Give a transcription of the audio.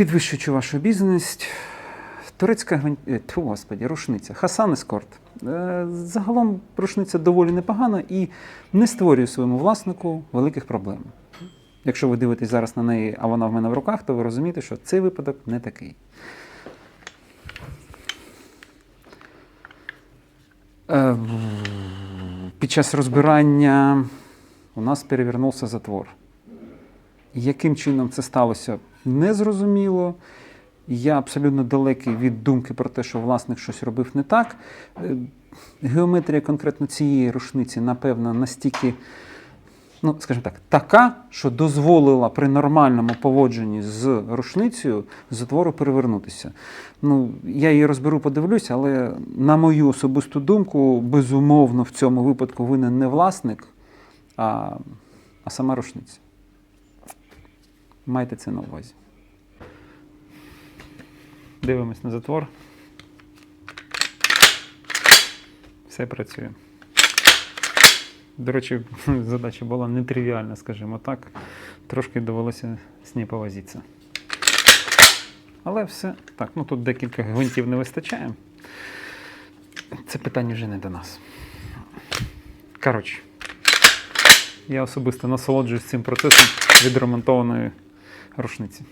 Підвищуючи вашу бізнес, турецька гвин- е, господі, рушниця, Хасан Ескорт. Е, Загалом рушниця доволі непогана і не створює своєму власнику великих проблем. Якщо ви дивитесь зараз на неї, а вона в мене в руках, то ви розумієте, що цей випадок не такий. Е, Під час розбирання у нас перевернувся затвор. Яким чином це сталося, незрозуміло. Я абсолютно далекий від думки про те, що власник щось робив не так. Е, Геометрія конкретно цієї рушниці, напевно, настільки, ну, скажімо так, така, що дозволила при нормальному поводженні з рушницею затвору перевернутися. Ну, я її розберу, подивлюся, але на мою особисту думку, безумовно, в цьому випадку винен не власник, а, а сама рушниця. Майте це на увазі. Дивимось на затвор. Все працює. До речі, задача була нетривіальна, скажімо так. Трошки довелося з нею повозитися. Але все так, ну тут декілька гвинтів не вистачає. Це питання вже не до нас. Коротше, я особисто насолоджуюсь цим процесом відремонтованої рушниці.